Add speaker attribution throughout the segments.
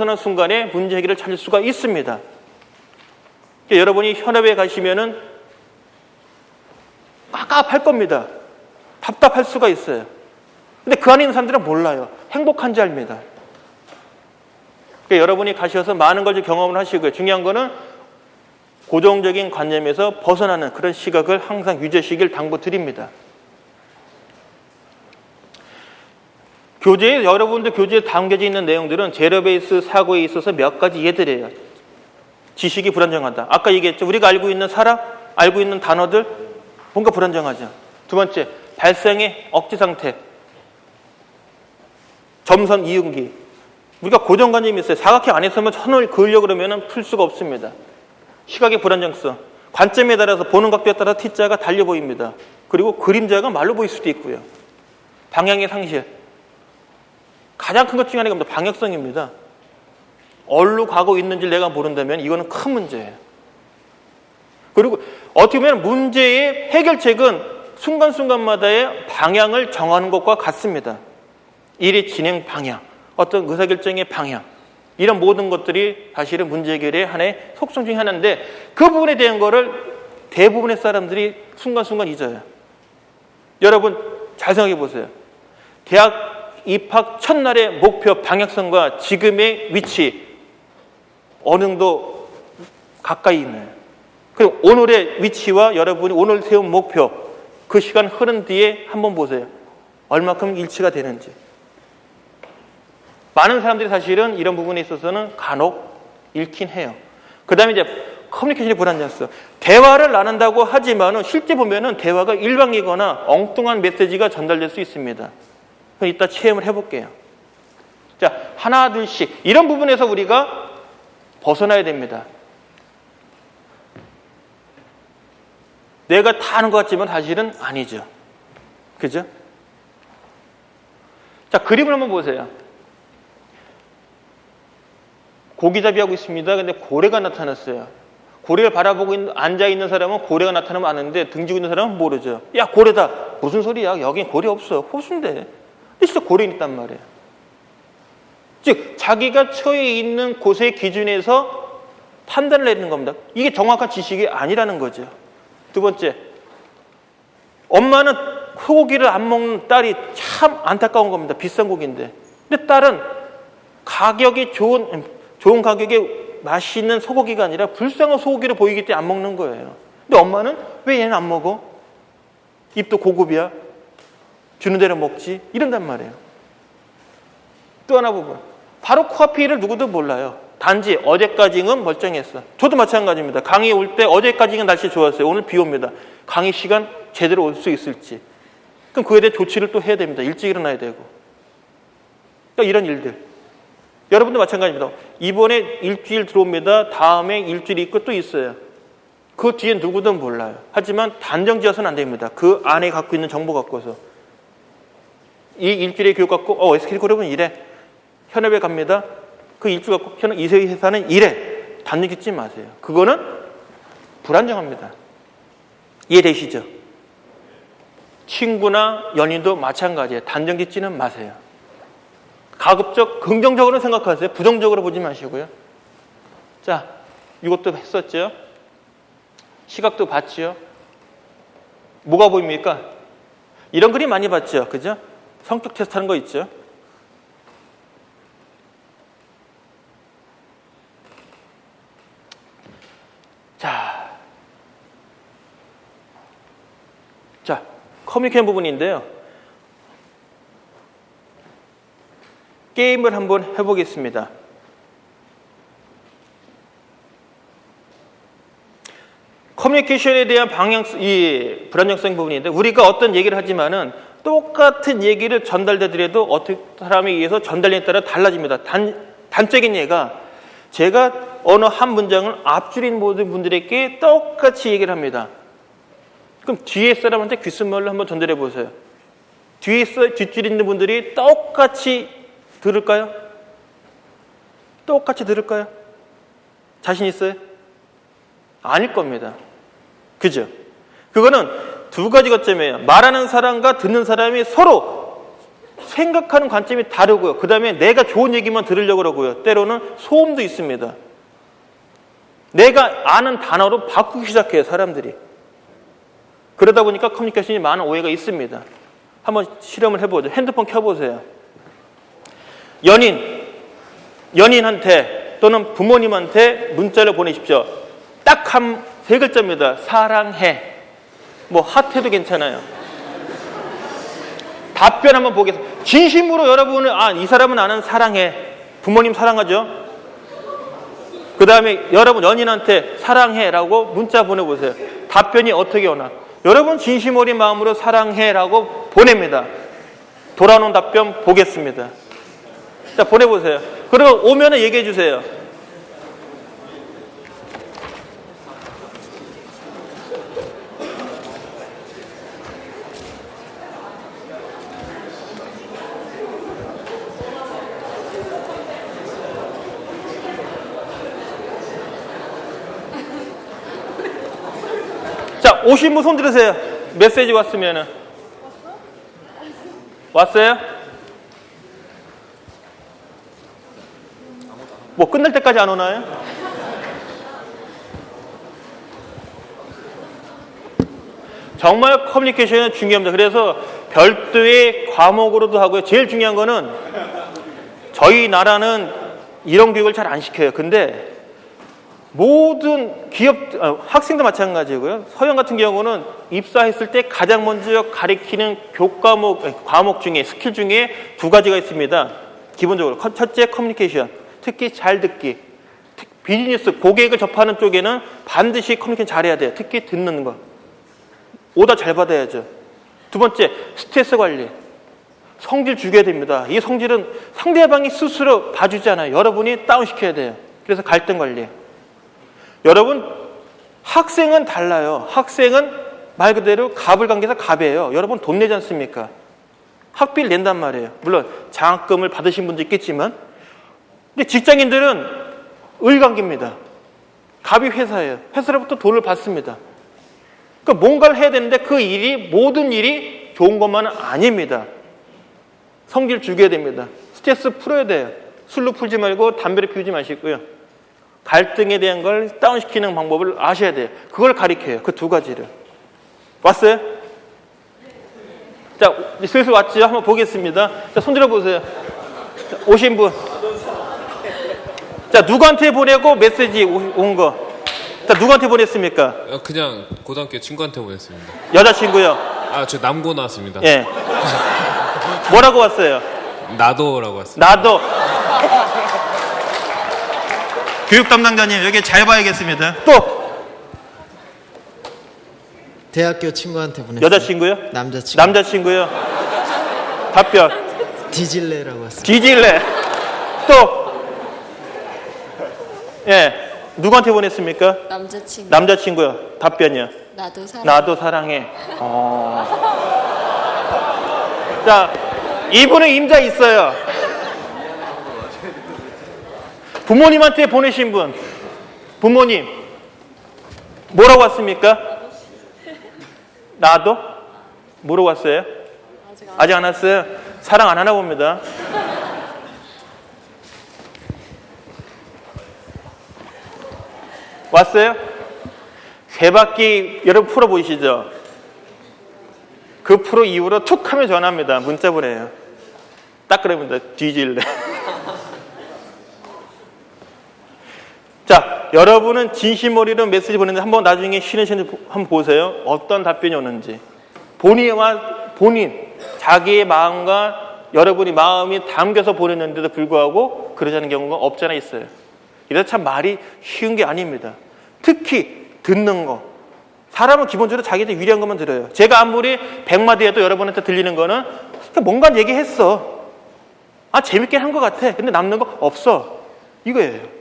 Speaker 1: 벗어난 순간에 문제 해결을 찾을 수가 있습니다. 그러니까 여러분이 현업에 가시면은 깝깝할 겁니다. 답답할 수가 있어요. 근데 그 안에 있는 사람들은 몰라요. 행복한지 압니다. 그러니까 여러분이 가셔서 많은 걸 경험을 하시고요. 중요한 거는 고정적인 관념에서 벗어나는 그런 시각을 항상 유지하시길 당부드립니다. 교재에 여러분들 교재에 담겨져 있는 내용들은 제로 베이스 사고에 있어서 몇 가지 예들이에요. 지식이 불안정하다. 아까 얘기했죠. 우리가 알고 있는 사람, 알고 있는 단어들 뭔가 불안정하죠. 두 번째, 발생의 억지 상태. 점선 이응기. 우리가 고정관념이 있어요. 사각형 안에서만 선을 그으려고 그러면 풀 수가 없습니다. 시각의 불안정성. 관점에 따라서 보는 각도에 따라 T자가 달려 보입니다. 그리고 그림자가 말로 보일 수도 있고요. 방향의 상실. 가장 큰 것 중에 하나가 방역성입니다. 어디로 가고 있는지 내가 모른다면 이거는 큰 문제예요. 그리고 어떻게 보면 문제의 해결책은 순간순간마다의 방향을 정하는 것과 같습니다. 일의 진행 방향, 어떤 의사결정의 방향, 이런 모든 것들이 사실은 문제 해결의 하나의 속성 중에 하나인데 그 부분에 대한 거를 대부분의 사람들이 순간순간 잊어요. 여러분 잘 생각해 보세요. 대학 입학 첫날의 목표 방향성과 지금의 위치 어느 정도 가까이 있나요? 그리고 오늘의 위치와 여러분이 오늘 세운 목표 그 시간 흐른 뒤에 한번 보세요. 얼마큼 일치가 되는지. 많은 사람들이 사실은 이런 부분에 있어서는 간혹 잃긴 해요. 그 다음에 이제 커뮤니케이션이 불안정성. 대화를 나눈다고 하지만은 실제 보면은 대화가 일방이거나 엉뚱한 메시지가 전달될 수 있습니다. 이따 체험을 해볼게요. 자, 하나, 둘씩. 이런 부분에서 우리가 벗어나야 됩니다. 내가 다 아는 것 같지만 사실은 아니죠. 그죠? 자, 그림을 한번 보세요. 고기잡이 하고 있습니다. 근데 고래가 나타났어요. 고래를 바라보고 있는, 앉아있는 사람은 고래가 나타나면 아는데 등지고 있는 사람은 모르죠. 야, 고래다. 무슨 소리야? 여긴 고래 없어. 호수인데. 진짜 고래 있단 말이에요. 즉, 자기가 처해 있는 곳의 기준에서 판단을 내리는 겁니다. 이게 정확한 지식이 아니라는 거죠. 두 번째, 엄마는 소고기를 안 먹는 딸이 참 안타까운 겁니다. 비싼 고기인데. 근데 딸은 가격이 좋은, 좋은 가격에 맛있는 소고기가 아니라 불쌍한 소고기를 보이기 때문에 안 먹는 거예요. 근데 엄마는 왜 얘는 안 먹어? 입도 고급이야. 주는 대로 먹지. 이런단 말이에요. 또 하나 부분. 바로 코앞이를 누구도 몰라요. 단지 어제까지는 멀쩡했어. 저도 마찬가지입니다. 강의 올 때 어제까지는 날씨 좋았어요. 오늘 비 옵니다. 강의 시간 제대로 올 수 있을지. 그럼 그에 대해 조치를 또 해야 됩니다. 일찍 일어나야 되고. 그러니까 이런 일들. 여러분도 마찬가지입니다. 이번에 일주일 들어옵니다. 다음에 일주일 있고 또 있어요. 그 뒤에 누구든 몰라요. 하지만 단정 지어서는 안 됩니다. 그 안에 갖고 있는 정보 갖고서. 이 일주일의 교육 갖고, 어, SK 그룹은 이래. 현업에 갑니다. 그 일주 갖고 현업 이세 회사는 이래. 단정 짓지 마세요. 그거는 불안정합니다. 이해되시죠? 친구나 연인도 마찬가지예요. 단정 짓지는 마세요. 가급적 긍정적으로 생각하세요. 부정적으로 보지 마시고요. 자, 이것도 했었죠. 시각도 봤죠. 뭐가 보입니까? 이런 그림 많이 봤죠. 그죠? 성격 테스트 하는 거 있죠. 자. 자, 커뮤니케이션 부분인데요. 게임을 한번 해보겠습니다. 커뮤니케이션에 대한 방향, 이 불안정성 부분인데 우리가 어떤 얘기를 하지만은 똑같은 얘기를 전달되더라도 어떤 사람에 의해서 전달에 따라 달라집니다. 단, 단적인 예가 제가 어느 한 문장을 앞줄인 모든 분들에게 똑같이 얘기를 합니다. 그럼 뒤에 사람한테 귓속말로 한번 전달해 보세요. 뒤에 뒷줄 있는 분들이 똑같이 들을까요? 똑같이 들을까요? 자신 있어요? 아닐 겁니다. 그죠? 그거는 두 가지 것점이에요. 말하는 사람과 듣는 사람이 서로 생각하는 관점이 다르고요. 그 다음에 내가 좋은 얘기만 들으려고 그러고요. 때로는 소음도 있습니다. 내가 아는 단어로 바꾸기 시작해요, 사람들이. 그러다 보니까 커뮤니케이션이 많은 오해가 있습니다. 한번 실험을 해보죠. 핸드폰 켜보세요. 연인, 연인한테 또는 부모님한테 문자를 보내십시오. 딱 한 세 글자입니다. 사랑해. 뭐 하트도 괜찮아요. 답변 한번 보겠습니다. 진심으로 여러분을 아, 이 사람은 나는 사랑해. 부모님 사랑하죠? 그 다음에 여러분 연인한테 사랑해라고 문자 보내보세요. 답변이 어떻게 오나? 여러분 진심 어린 마음으로 사랑해라고 보냅니다. 돌아오는 답변 보겠습니다. 자, 보내보세요. 그리고 오면은 얘기해 주세요. 자, 오신 분 손 들으세요. 메시지 왔으면은. 왔어요? 뭐 끝날 때까지 안 오나요? 정말 커뮤니케이션은 중요합니다. 그래서 별도의 과목으로도 하고요. 제일 중요한 거는 저희 나라는 이런 교육을 잘 안 시켜요. 근데 모든 기업 어, 학생도 마찬가지고요. 서양 같은 경우는 입사했을 때 가장 먼저 가리키는 교과목 과목 중에 스킬 중에 두 가지가 있습니다. 기본적으로 커- 첫째 커뮤니케이션, 특히 잘 듣기. 특- 비즈니스 고객을 접하는 쪽에는 반드시 커뮤니케이션 잘해야 돼요. 특히 듣는 거. 오다 잘 받아야죠. 두 번째 스트레스 관리. 성질 죽여야 됩니다. 이 성질은 상대방이 스스로 봐주지 않아요. 여러분이 다운시켜야 돼요. 그래서 갈등 관리. 여러분 학생은 달라요. 학생은 말 그대로 갑을 관계에서 갑이에요. 여러분 돈 내지 않습니까? 학비를 낸단 말이에요. 물론 장학금을 받으신 분도 있겠지만 근데 직장인들은 을관계입니다. 갑이 회사예요. 회사로부터 돈을 받습니다. 그러니까 뭔가를 해야 되는데 그 일이 모든 일이 좋은 것만은 아닙니다. 성질 죽여야 됩니다. 스트레스 풀어야 돼요. 술로 풀지 말고 담배를 피우지 마시고요. 갈등에 대한 걸 다운시키는 방법을 아셔야 돼요. 그걸 가리켜요. 그 두 가지를. 왔어요? 자, 슬슬 왔죠? 한번 보겠습니다. 자, 손 들어 보세요. 자, 오신 분. 자, 누구한테 보내고 메시지 오- 온 거. 자, 누구한테 보냈습니까?
Speaker 2: 어, 그냥 고등학교 친구한테 보냈습니다.
Speaker 1: 여자친구요.
Speaker 2: 아, 저 남고 나왔습니다.
Speaker 1: 예. 뭐라고 왔어요?
Speaker 2: 나도라고 왔습니다.
Speaker 1: 나도. 교육 담당자님, 여기 잘 봐야겠습니다. 또,
Speaker 3: 대학교 친구한테 보냈어요.
Speaker 1: 여자친구요?
Speaker 3: 남자친구.
Speaker 1: 남자친구요? 답변.
Speaker 3: 디질레라고 왔어요.
Speaker 1: 뒤질래. 또, 예. 누구한테 보냈습니까?
Speaker 4: 남자친구
Speaker 1: 남자친구요. 답변이요.
Speaker 4: 나도 사랑
Speaker 1: 나도 사랑해. 어. 자, 이분은 임자 있어요. 부모님한테 보내신 분. 부모님. 뭐라고 왔습니까? 나도? 뭐라고 왔어요?
Speaker 4: 아직 안
Speaker 1: 왔어요? 사랑 안 하나 봅니다. 왔어요? 세 바퀴 여러분 풀어 보이시죠? 그 프로 이후로 툭 하면 전화합니다. 문자 보내요. 딱 그럽니다. 뒤질래. 자, 여러분은 진심 어리로 메시지 보냈는데 한번 나중에 쉬는 시간 한번 보세요. 어떤 답변이 오는지. 본인과 본인, 자기의 마음과 여러분이 마음이 담겨서 보냈는데도 불구하고 않은 경우가 없잖아 있어요. 이래서 참 말이 쉬운 게 아닙니다. 특히 듣는 거. 사람은 기본적으로 자기한테 유리한 것만 들어요. 제가 아무리 백마디 해도 여러분한테 들리는 거는 뭔가 얘기했어. 아, 재밌게 한 것 같아. 근데 남는 거 없어. 이거예요.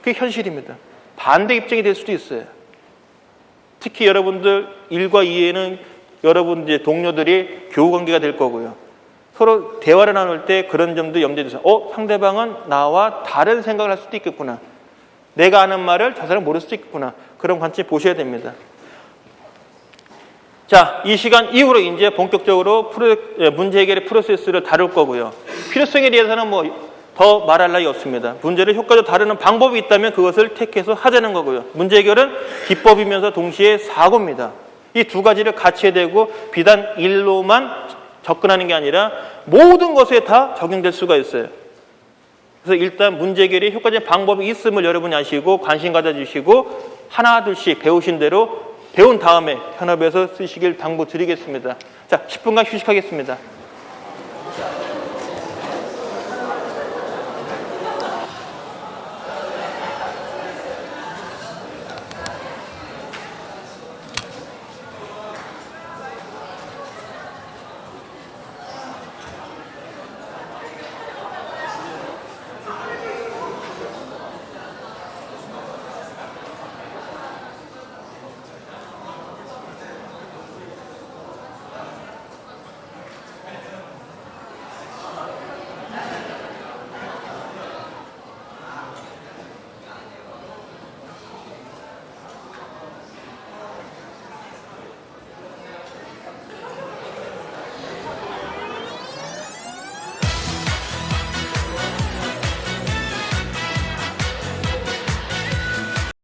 Speaker 1: 그게 현실입니다. 반대 입장이 될 수도 있어요. 특히 여러분들 일과 이해는 여러분 이제 동료들이 교우 관계가 될 거고요. 서로 대화를 나눌 때 그런 점도 염두에 두세요. 어, 상대방은 나와 다른 생각을 할 수도 있겠구나. 내가 아는 말을 저 사람 모를 수도 있겠구나. 그런 관점 보셔야 됩니다. 자, 이 시간 이후로 이제 본격적으로 예, 문제 해결의 프로세스를 다룰 거고요. 필요성에 대해서는 뭐 더 말할 나위 없습니다. 문제를 효과적으로 다루는 방법이 있다면 그것을 택해서 하자는 거고요. 문제 해결은 기법이면서 동시에 사고입니다. 이 두 가지를 같이 해야 되고 비단 일로만 접근하는 게 아니라 모든 것에 다 적용될 수가 있어요. 그래서 일단 문제 해결에 효과적인 방법이 있음을 여러분이 아시고 관심 가져주시고 하나 둘씩 배우신 대로 배운 다음에 현업에서 쓰시길 당부드리겠습니다. 자, 10분간 휴식하겠습니다.